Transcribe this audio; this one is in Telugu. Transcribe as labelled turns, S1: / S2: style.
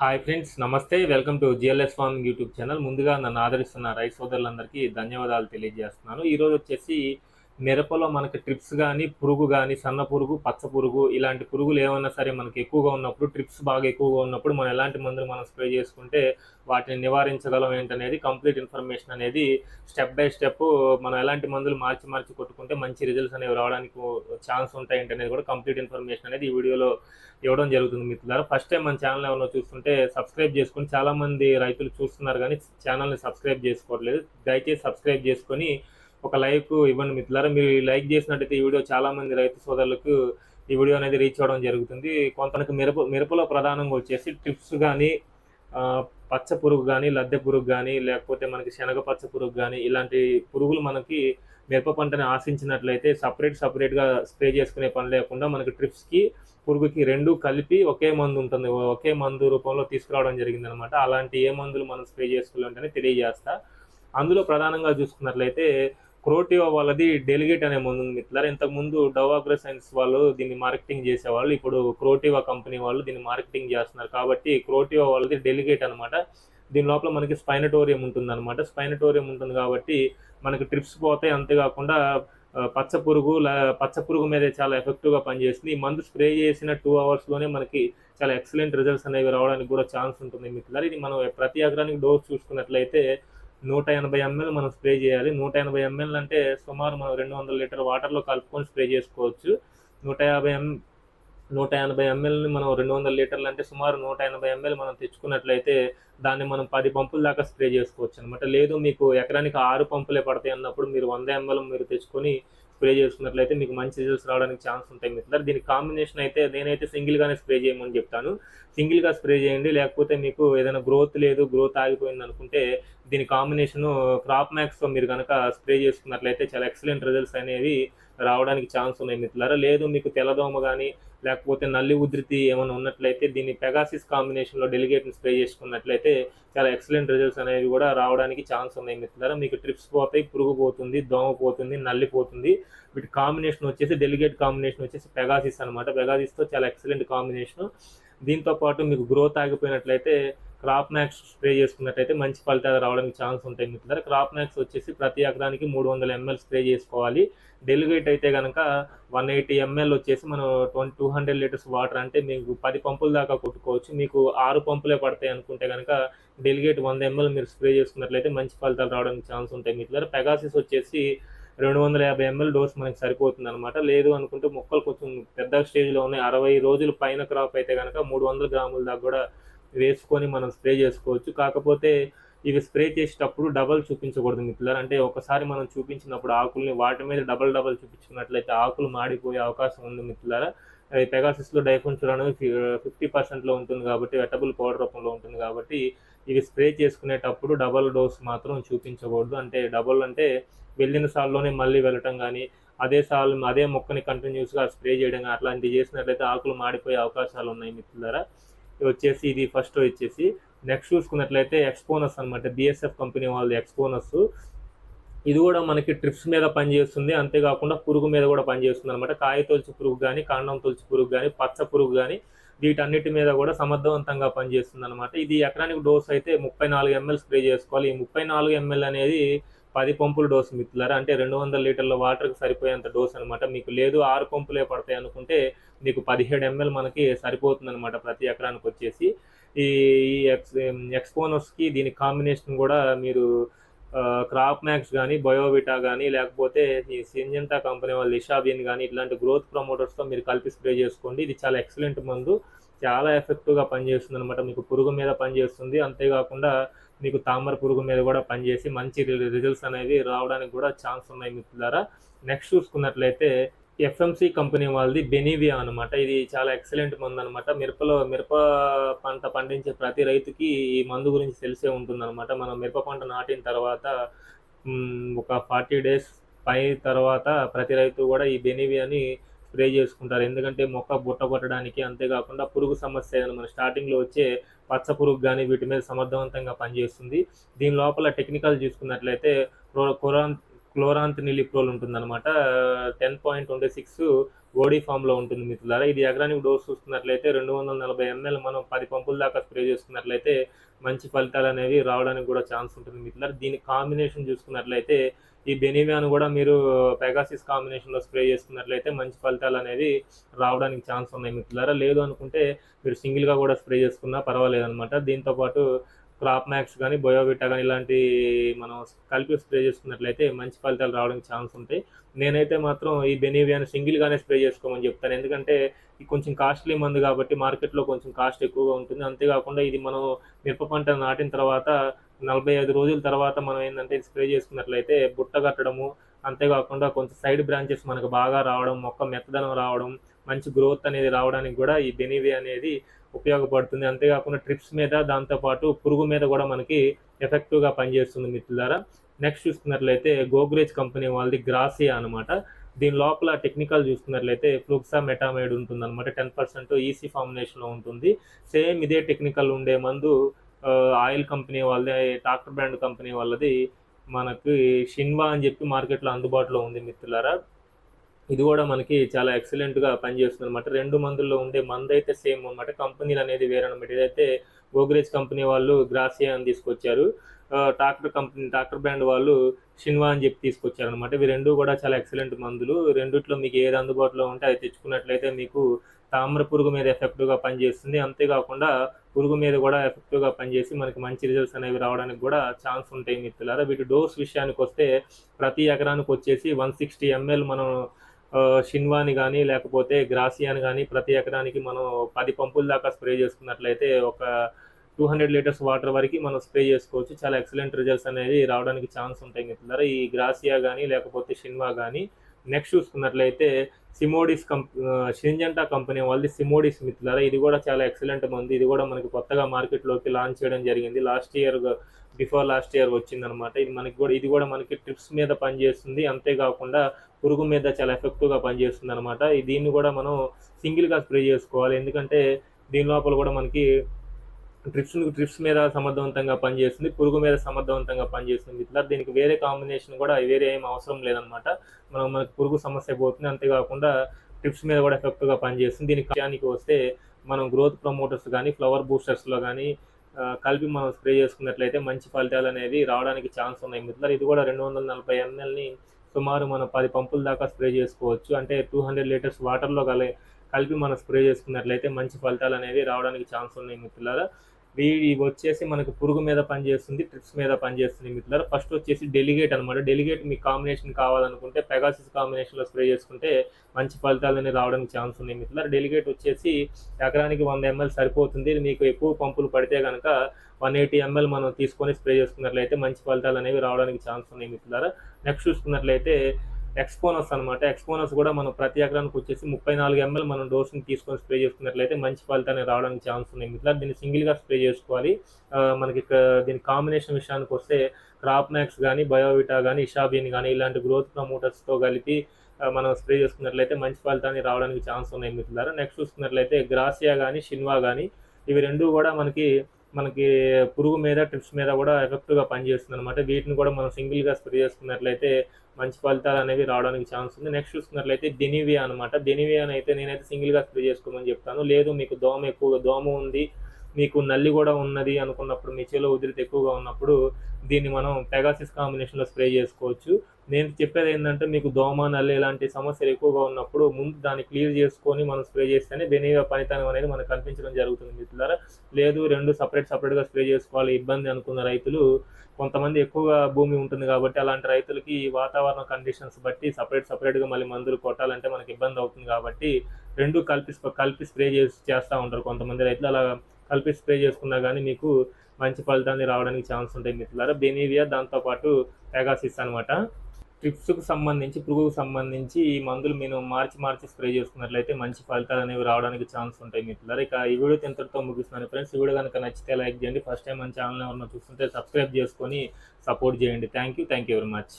S1: హాయ్ ఫ్రెండ్స్ నమస్తే. Welcome to GLS farming YouTube channel. ముందుగా నన్ను ఆదరిస్తున్న రైతు సోదరులందరికీ ధన్యవాదాలు తెలియజేస్తున్నాను. ఈరోజు వచ్చేసి మిరపలో మనకి ట్రిప్స్ కానీ పురుగు కానీ సన్న పురుగు పచ్చ పురుగు ఇలాంటి పురుగులు ఏమన్నా సరే మనకి ఎక్కువగా ఉన్నప్పుడు ట్రిప్స్ బాగా ఎక్కువగా ఉన్నప్పుడు మనం ఎలాంటి మందులు మనం స్ప్రే చేసుకుంటే వాటిని నివారించగలం ఏంటనేది కంప్లీట్ ఇన్ఫర్మేషన్ అనేది స్టెప్ బై స్టెప్ మనం ఎలాంటి మందులు మార్చి మార్చి కొట్టుకుంటే మంచి రిజల్ట్స్ అనేవి రావడానికి ఛాన్స్ ఉంటాయి ఏంటనేది కూడా కంప్లీట్ ఇన్ఫర్మేషన్ అనేది ఈ వీడియోలో ఇవ్వడం జరుగుతుంది మిత్రులారా. ఫస్ట్ టైం మన ఛానల్ ఏమన్నా చూస్తుంటే సబ్స్క్రైబ్ చేసుకుని చాలామంది రైతులు చూస్తున్నారు కానీ ఛానల్ని సబ్స్క్రైబ్ చేసుకోవట్లేదు. దయచేసి సబ్స్క్రైబ్ చేసుకొని ఒక లైక్ ఇవ్వండి మిత్రులారా. మీరు లైక్ చేసినట్టయితే ఈ వీడియో చాలామంది రైతు సోదరులకు ఈ వీడియో అనేది రీచ్ అవ్వడం జరుగుతుంది. కొంతమందికి మిరప మిరపలో ప్రధానంగా వచ్చేసి టిప్స్ కానీ పచ్చ పురుగు కానీ లద్దె పురుగు కానీ లేకపోతే మనకి శనగ పచ్చ పురుగు కానీ ఇలాంటి పురుగులు మనకి మిరప పంటని ఆశించినట్లయితే సపరేట్ సపరేట్గా స్ప్రే చేసుకునే పని లేకుండా మనకి ట్రిప్స్కి పురుగుకి రెండు కలిపి ఒకే మందు ఉంటుంది. ఒకే మందు రూపంలో తీసుకురావడం జరిగింది అనమాట అలాంటి ఏ మందులు మనం స్ప్రే చేసుకోవాలంటే తెలియజేస్తా. అందులో ప్రధానంగా చూసుకున్నట్లయితే ప్రోటీవా వాళ్ళది డెలిగేట్ అనే మందు ఉంది మిత్రులారా. ఇంతకుముందు డవాగ్రో సైన్స్ వాళ్ళు దీన్ని మార్కెటింగ్ చేసేవాళ్ళు. ఇప్పుడు క్రోటివా కంపెనీ వాళ్ళు దీన్ని మార్కెటింగ్ చేస్తున్నారు. కాబట్టి క్రోటివా వాళ్ళది డెలిగేట్ అనమాట దీని లోపల మనకి స్పైనటోరియం ఉంటుంది అనమాట స్పైనటోరియం ఉంటుంది కాబట్టి మనకి ట్రిప్స్ పోతాయి. అంతేకాకుండా పచ్చ పురుగు పచ్చ పురుగు మీద చాలా ఎఫెక్టివ్గా పనిచేస్తుంది. ఈ మందు స్ప్రే చేసిన టూ అవర్స్లోనే మనకి చాలా ఎక్సలెంట్ రిజల్ట్స్ అనేవి రావడానికి కూడా ఛాన్స్ ఉంటుంది మిత్రులారా. ఇది మనం ప్రతి ఎకరానికి డోస్ చూసుకున్నట్లయితే నూట ఎనభై ఎంఎల్ మనం స్ప్రే చేయాలి. నూట ఎనభై ఎంఎల్ అంటే సుమారు మనం రెండు వందల లీటర్ వాటర్లో కలుపుకొని స్ప్రే చేసుకోవచ్చు. నూట యాభై ఎం నూట ఎనభై ఎంఎల్ని మనం రెండు వందల లీటర్లు అంటే సుమారు నూట ఎనభై ఎంఎల్ మనం తెచ్చుకున్నట్లయితే దాన్ని మనం పది పంపుల దాకా స్ప్రే చేసుకోవచ్చు అనమాట లేదు మీకు ఎకరానికి ఆరు పంపులే పడతాయి అన్నప్పుడు మీరు వంద ఎంఎల్ మీరు తెచ్చుకొని స్ప్రే చేసుకున్నట్లయితే మీకు మంచి రిజల్ట్స్ రావడానికి ఛాన్స్ ఉంటాయి మిత్రులు దీని కాంబినేషన్ అయితే నేనైతే సింగిల్గానే స్ప్రే చేయమని చెప్తాను. సింగిల్గా స్ప్రే చేయండి. లేకపోతే మీకు ఏదైనా గ్రోత్ లేదు గ్రోత్ ఆగిపోయింది అనుకుంటే దీని కాంబినేషన్ క్రాప్ మ్యాక్స్తో మీరు కనుక స్ప్రే చేసుకున్నట్లయితే చాలా ఎక్సలెంట్ రిజల్ట్స్ అనేవి రావడానికి ఛాన్స్ ఉన్నాయి మిత్రులారా. లేదు మీకు తెల్లదోమ కానీ లేకపోతే నల్లి ఉధృతి ఏమైనా ఉన్నట్లయితే దీన్ని పెగాసిస్ కాంబినేషన్లో డెలిగేట్ని స్ప్రే చేసుకున్నట్లయితే చాలా ఎక్సలెంట్ రిజల్ట్స్ అనేవి కూడా రావడానికి ఛాన్స్ ఉన్నాయి మిత్రులారా. మీకు ట్రిప్స్ పోతాయి పురుగు పోతుంది దోమ పోతుంది నల్లి పోతుంది. వీటి కాంబినేషన్ వచ్చేసి డెలిగేట్ కాంబినేషన్ వచ్చేసి పెగాసిస్ అనమాట పెగాసిస్తో చాలా ఎక్సలెంట్ కాంబినేషన్ దీంతో పాటు మీకు గ్రోత్ ఆగిపోయినట్లయితే క్రాప్ మ్యాక్స్ స్ప్రే చేసుకున్నట్టయితే మంచి ఫలితాలు రావడానికి ఛాన్స్ ఉంటాయి మిత్రులారా. క్రాప్ మ్యాక్స్ వచ్చేసి ప్రతి ఎకరానికి మూడు వందల ఎంఎల్ స్ప్రే చేసుకోవాలి. డెలిగేట్ అయితే కనుక వన్ ఎయిటీ ఎంఎల్ వచ్చేసి మనం twenty two hundred litres water అంటే మీకు పది పంపుల దాకా కొట్టుకోవచ్చు. మీకు ఆరు పంపులే పడతాయి అనుకుంటే కనుక డెలిగేట్ వంద ఎంఎల్ మీరు స్ప్రే చేసుకున్నట్లయితే మంచి ఫలితాలు రావడానికి ఛాన్స్ ఉంటాయి మిత్రులారా. పెగాసిస్ వచ్చేసి రెండు వందల యాభై ఎంఎల్ డోస్ మనకి సరిపోతుంది అనమాట లేదు అనుకుంటే మొక్కలు కొంచెం పెద్ద స్టేజ్లో ఉన్నాయి. అరవై రోజుల పైన క్రాప్ అయితే కనుక మూడు వందల గ్రాముల దాకా కూడా వేసుకొని మనం స్ప్రే చేసుకోవచ్చు. కాకపోతే ఇవి స్ప్రే చేసేటప్పుడు డబల్ చూపించకూడదు మిత్రులారు. అంటే ఒకసారి మనం చూపించినప్పుడు ఆకుల్ని వాటి మీద డబల్ డబల్ చూపించుకున్నట్లయితే ఆకులు మాడిపోయే అవకాశం ఉంది మిత్రులారా. పెగాసిస్లో డైఫోన్చుర్ అనేది ఫిఫ్టీ పర్సెంట్లో ఉంటుంది కాబట్టి వెటబుల్ పౌడర్ రూపంలో ఉంటుంది కాబట్టి ఇవి స్ప్రే చేసుకునేటప్పుడు డబల్ డోస్ మాత్రం చూపించకూడదు. అంటే డబల్ అంటే వెళ్ళిన సార్లోనే మళ్ళీ వెళ్ళటం కానీ అదే సార్లు అదే మొక్కని కంటిన్యూస్గా స్ప్రే చేయడం కానీ అట్లాంటివి చేసినట్లయితే ఆకులు మాడిపోయే అవకాశాలు ఉన్నాయి మిత్రులారా. వచ్చేసి ఇది ఫస్ట్ వచ్చేసి నెక్స్ట్ చూసుకున్నట్లయితే ఎక్స్పోనస్ అనమాట బిఎస్ఎఫ్ కంపెనీ వాళ్ళు ఎక్స్పోనస్ ఇది కూడా మనకి ట్రిప్స్ మీద పనిచేస్తుంది. అంతేకాకుండా పురుగు మీద కూడా పనిచేస్తుంది అనమాట కాయ తొలిచి పురుగు కానీ కాండం తొలిచి పురుగు కానీ పచ్చ పురుగు కానీ వీటన్నిటి మీద కూడా సమర్థవంతంగా పనిచేస్తుంది అనమాట ఇది ఎకరానికి డోస్ అయితే ముప్పై నాలుగు ఎంఎల్ స్ప్రే చేసుకోవాలి. ఈ ముప్పై నాలుగు ఎంఎల్ అనేది పది పంపుల డోస్ మిత్రులారా. అంటే రెండు వందల లీటర్ల వాటర్కి సరిపోయేంత డోస్ అనమాట మీకు లేదు ఆరు పంపులే పడతాయి అనుకుంటే మీకు పదిహేడు ఎంఎల్ మనకి సరిపోతుంది అనమాట ప్రతి ఎకరానికి వచ్చేసి. ఈ ఎక్స్ ఎక్స్పోనర్స్కి దీని కాంబినేషన్ కూడా మీరు క్రాప్ మ్యాక్స్ కానీ బయోవిటా కానీ లేకపోతే ఈ సింజంతా కంపెనీ వాళ్ళు ఇషాబిన్ కానీ ఇట్లాంటి గ్రోత్ ప్రమోటర్స్తో మీరు కలిపి స్ప్రే చేసుకోండి. ఇది చాలా ఎక్సలెంట్ మందు. చాలా ఎఫెక్టివ్గా పనిచేస్తుంది అనమాట మీకు పురుగు మీద పనిచేస్తుంది. అంతేకాకుండా మీకు తామర పురుగు మీద కూడా పనిచేసి మంచి రిజల్ట్స్ అనేవి రావడానికి కూడా ఛాన్స్ ఉన్నాయి మిత్రులారా నెక్స్ట్ చూసుకున్నట్లయితే ఎఫ్ఎంసి కంపెనీ వాళ్ళది బెనీవియా అనమాట ఇది చాలా ఎక్సలెంట్ మందు అనమాట మిరపలో మిరప పంట పండించే ప్రతి రైతుకి ఈ మందు గురించి తెలిసే ఉంటుందన్నమాట. మనం మిరప పంట నాటిన తర్వాత ఒక ఫార్టీ డేస్ పై తర్వాత ప్రతి రైతు కూడా ఈ బెనీవియాని స్ప్రే చేసుకుంటారు. ఎందుకంటే మొక్క బుట్ట కొట్టడానికి అంతేకాకుండా పురుగు సమస్య మన స్టార్టింగ్లో వచ్చే పచ్చ పురుగు కానీ వీటి మీద సమర్థవంతంగా పనిచేస్తుంది. దీని లోపల టెక్నికల్ చూసుకున్నట్లయితే క్లోరాన్ క్లోరాంత్ నిలిప్రోల్ ఉంటుందన్నమాట. Ten point twenty six OD ఫామ్లో ఉంటుంది మిత్రులారా. ఇది ఎకరానికి డోస్ చూసుకున్నట్లయితే రెండు వందల నలభై ఎంఎల్ మనం పది పంపుల దాకా స్ప్రే చేసుకున్నట్లయితే మంచి ఫలితాలు అనేవి రావడానికి కూడా ఛాన్స్ ఉంటుంది మిత్రులారా. దీని కాంబినేషన్ చూసుకున్నట్లయితే ఈ బెనీవియాను కూడా మీరు పెగాసిస్ కాంబినేషన్లో స్ప్రే చేసుకున్నట్లయితే మంచి ఫలితాలు అనేది రావడానికి ఛాన్స్ ఉన్నాయి మిత్రులారా. లేదు అనుకుంటే మీరు సింగిల్గా కూడా స్ప్రే చేసుకున్నా పర్వాలేదు అనమాట దీంతోపాటు క్రాప్ మ్యాక్స్ కానీ బయోవిటా కానీ ఇలాంటి మనం కలిపి స్ప్రే చేసుకున్నట్లయితే మంచి ఫలితాలు రావడానికి ఛాన్స్ ఉంటాయి. నేనైతే మాత్రం ఈ బెనీవియాని సింగిల్గానే స్ప్రే చేసుకోమని చెప్తాను. ఎందుకంటే ఇది కొంచెం కాస్ట్లీ మందు కాబట్టి మార్కెట్లో కొంచెం కాస్ట్ ఎక్కువగా ఉంటుంది. అంతేకాకుండా ఇది మనం మిరప పంట నాటిన తర్వాత నలభై ఐదు రోజుల తర్వాత మనం ఏంటంటే స్ప్రే చేసుకున్నట్లయితే బుట్ట కట్టడము అంతేకాకుండా కొంచెం సైడ్ బ్రాంచెస్ మనకు బాగా రావడం మొక్క మెత్తదనం రావడం మంచి గ్రోత్ అనేది రావడానికి కూడా ఈ బెనివి అనేది ఉపయోగపడుతుంది. అంతేకాకుండా ట్రిప్స్ మీద దాంతోపాటు పురుగు మీద కూడా మనకి ఎఫెక్టివ్గా పనిచేస్తుంది మిత్రులారా. నెక్స్ట్ చూసుకున్నట్లయితే గోగ్రేజ్ కంపెనీ వాళ్ళది గ్రాసియా అనమాట దీని లోపల టెక్నికల్ చూసుకున్నట్లయితే ఫ్లూక్సా మెటామైడ్ ఉంటుంది అనమాట టెన్ పర్సెంట్ ఈసీ ఫార్ములేషన్లో ఉంటుంది. సేమ్ ఇదే టెక్నికల్ ఉండే మందు ఆయిల్ కంపెనీ వాళ్ళది ట్రాక్టర్ బ్రాండ్ కంపెనీ వాళ్ళది మనకి షిన్వా అని చెప్పి మార్కెట్లో అందుబాటులో ఉంది మిత్రులారా. ఇది కూడా మనకి చాలా ఎక్సలెంట్గా పనిచేస్తుంది అనమాట రెండు మందుల్లో ఉండే మందు అయితే సేమ్ అనమాట కంపెనీలు అనేది వేరే అనమాట ఇదైతే గోగ్రేజ్ కంపెనీ వాళ్ళు గ్రాసియా అని తీసుకొచ్చారు. ట్రాక్టర్ కంపెనీ ట్రాక్టర్ బ్రాండ్ వాళ్ళు షిన్వా అని చెప్పి తీసుకొచ్చారు అనమాట ఇవి రెండు కూడా చాలా ఎక్సలెంట్ మందులు. రెండిట్లో మీకు ఏది అందుబాటులో ఉంటే అది తెచ్చుకున్నట్లయితే మీకు తామ్ర పురుగు మీద ఎఫెక్టివ్గా పనిచేస్తుంది. అంతేకాకుండా పురుగు మీద కూడా ఎఫెక్టివ్గా పనిచేసి మనకి మంచి రిజల్ట్స్ అనేవి రావడానికి కూడా ఛాన్స్ ఉంటాయి మిత్రులారా. వీటి డోస్ విషయానికి వస్తే ప్రతి ఎకరానికి వచ్చేసి వన్ సిక్స్టీ ఎంఎల్ మనం షిన్వాని కానీ లేకపోతే గ్రాసియాని కానీ ప్రతి ఎకరానికి మనం పది పంపుల దాకా స్ప్రే చేసుకున్నట్లయితే ఒక టూ హండ్రెడ్ లీటర్స్ వాటర్ వరకు మనం స్ప్రే చేసుకోవచ్చు. చాలా ఎక్సలెంట్ రిజల్ట్స్ అనేది రావడానికి ఛాన్స్ ఉంటాయి మిత్రులారా. ఈ గ్రాసియా కానీ లేకపోతే షిన్వా కానీ నెక్స్ట్ చూసుకున్నట్లయితే సిమోడిస్ కంప్ షింజంటా కంపెనీ వాళ్ళది సిమోడిస్ మిత్రులారా ఇది కూడా చాలా ఎక్సలెంట్ మంది. ఇది కూడా మనకి కొత్తగా మార్కెట్లోకి లాంచ్ చేయడం జరిగింది. Last year before last year వచ్చిందనమాట ఇది మనకి కూడా ఇది కూడా మనకి ట్రిప్స్ మీద పనిచేస్తుంది. అంతేకాకుండా పురుగు మీద చాలా ఎఫెక్టివ్గా పనిచేస్తుంది అనమాట దీన్ని కూడా మనం సింగిల్గా స్ప్రే చేసుకోవాలి. ఎందుకంటే దీని లోపల కూడా మనకి ట్రిప్స్ ట్రిప్స్ మీద సమర్థవంతంగా పనిచేస్తుంది పురుగు మీద సమర్థవంతంగా పనిచేస్తుంది. ఇట్లా దీనికి వేరే కాంబినేషన్ కూడా వేరే ఏం అవసరం లేదనమాట మనం మనకు పురుగు సమస్య పోతుంది అంతేకాకుండా ట్రిప్స్ మీద కూడా ఎఫెక్ట్గా పనిచేస్తుంది. దీనికి విషయానికి వస్తే మనం గ్రోత్ ప్రమోటర్స్ కానీ ఫ్లవర్ బూస్టర్స్లో కానీ కలిపి మనం స్ప్రే చేసుకున్నట్లయితే మంచి ఫలితాలు అనేవి రావడానికి ఛాన్స్ ఉన్నాయి. మిత్రులు ఇది కూడా రెండు వందల నలభై ఎంఎల్ని సుమారు మనం పది పంపుల దాకా స్ప్రే చేసుకోవచ్చు. అంటే టూ హండ్రెడ్ లీటర్స్ వాటర్లో కలి కలిపి మనం స్ప్రే చేసుకున్నట్లయితే మంచి ఫలితాలు అనేవి రావడానికి ఛాన్స్ ఉన్నాయి మిత్రులారా. ఇవి వచ్చేసి మనకు పురుగు మీద పనిచేస్తుంది ట్రిప్స్ మీద పనిచేస్తుంది మిత్రులారా. ఫస్ట్ వచ్చేసి డెలిగేట్ అనమాట డెలిగేట్ మీకు కాంబినేషన్ కావాలనుకుంటే పెగాసిస్ కాంబినేషన్లో స్ప్రే చేసుకుంటే మంచి ఫలితాలు అనేవి రావడానికి ఛాన్స్ ఉన్నాయి మిత్రులారా. డెలిగేట్ వచ్చేసి ఎకరానికి వంద ఎంఎల్ సరిపోతుంది. మీకు ఎక్కువ పంపులు పడితే కనుక వన్ ఎయిటీ ఎంఎల్ మనం తీసుకొని స్ప్రే చేసుకున్నట్లయితే మంచి ఫలితాలు అనేవి రావడానికి ఛాన్స్ ఉన్నాయి మిత్రులారా. నెక్స్ట్ చూసుకున్నట్లయితే ఎక్స్పోనస్ అనమాట ఎక్స్పోనస్ కూడా మనం ప్రతి ఎకరానికి వచ్చేసి ముప్పై నాలుగు ఎంఎల్ మనం డోస్ని తీసుకొని స్ప్రే చేసుకున్నట్లయితే మంచి ఫలితాన్ని రావడానికి ఛాన్స్ ఉన్నాయి. మిత్రులు దీన్ని సింగిల్గా స్ప్రే చేసుకోవాలి. మనకి దీని కాంబినేషన్ విషయానికి వస్తే క్రాప్ మ్యాక్స్ కానీ బయోవిటా కానీ ఇషాబిన్ కానీ ఇలాంటి గ్రోత్ ప్రమోటర్స్తో కలిపి మనం స్ప్రే చేసుకున్నట్లయితే మంచి ఫలితాన్ని రావడానికి ఛాన్స్ ఉన్నాయి మిత్రులారా. నెక్స్ట్ చూసుకున్నట్లయితే గ్రాసియా కానీ షిన్వా కానీ ఇవి రెండు కూడా మనకి మనకి పురుగు మీద ట్రిప్స్ మీద కూడా ఎఫెక్టివ్గా పనిచేస్తుంది అనమాట వీటిని కూడా మనం సింగిల్గా స్ప్రే చేసుకున్నట్లయితే మంచి ఫలితాలు అనేవి రావడానికి ఛాన్స్ ఉంది. నెక్స్ట్ చూసుకున్నట్లయితే డెనివియా అనమాట డెనివియా అయితే నేనైతే సింగిల్గా స్ప్రే చేసుకోమని చెప్తాను. లేదు మీకు దోమ ఎక్కువగా దోమ ఉంది మీకు నల్లి కూడా ఉన్నది అనుకున్నప్పుడు మీ చేలో ఉదిరిత ఎక్కువగా ఉన్నప్పుడు దీన్ని మనం పెగాసిస్ కాంబినేషన్లో స్ప్రే చేసుకోవచ్చు. నేను చెప్పేది ఏంటంటే మీకు దోమ నల్లి ఇలాంటి సమస్యలు ఎక్కువగా ఉన్నప్పుడు ముందు దాన్ని క్లియర్ చేసుకొని మనం స్ప్రే చేస్తేనే బెనిగా ఫలితం అనేది మనకు కనిపించడం జరుగుతుంది మిత్రులారా. లేదు రెండు సపరేట్ సపరేట్గా స్ప్రే చేసుకోవాలి ఇబ్బంది అనుకున్న రైతులు. కొంతమంది ఎక్కువగా భూమి ఉంటుంది కాబట్టి అలాంటి రైతులకి వాతావరణ కండిషన్స్ బట్టి సపరేట్ సపరేట్గా మళ్ళీ మందులు కొట్టాలంటే మనకి ఇబ్బంది అవుతుంది కాబట్టి రెండు కలిపి కలిపి స్ప్రే చేసి చేస్తూ ఉంటారు కొంతమంది రైతులు. అలా కలిపి స్ప్రే చేసుకున్నా కానీ మీకు మంచి ఫలితాన్ని రావడానికి ఛాన్స్ ఉంటాయి మిత్రులారా. బెనీవియా దాంతోపాటు పెగాసిస్ అనమాట ట్రిప్స్కు సంబంధించి పురుగుకు సంబంధించి ఈ మందులు మీరు మార్చి మార్చి స్ప్రే చేసుకున్నట్లయితే మంచి ఫలితాలు అనేవి రావడానికి ఛాన్స్ ఉంటాయి మిత్రులారా. ఇక ఈ వీడియో ఎంతటితో ముగిస్తున్నాను ఫ్రెండ్స్. ఈ వీడియో కనుక నచ్చితే లైక్ చేయండి. ఫస్ట్ టైం మన ఛానల్ ఎవరైనా చూస్తుంటే సబ్స్క్రైబ్ చేసుకొని సపోర్ట్ చేయండి. Thank you. Thank you very much.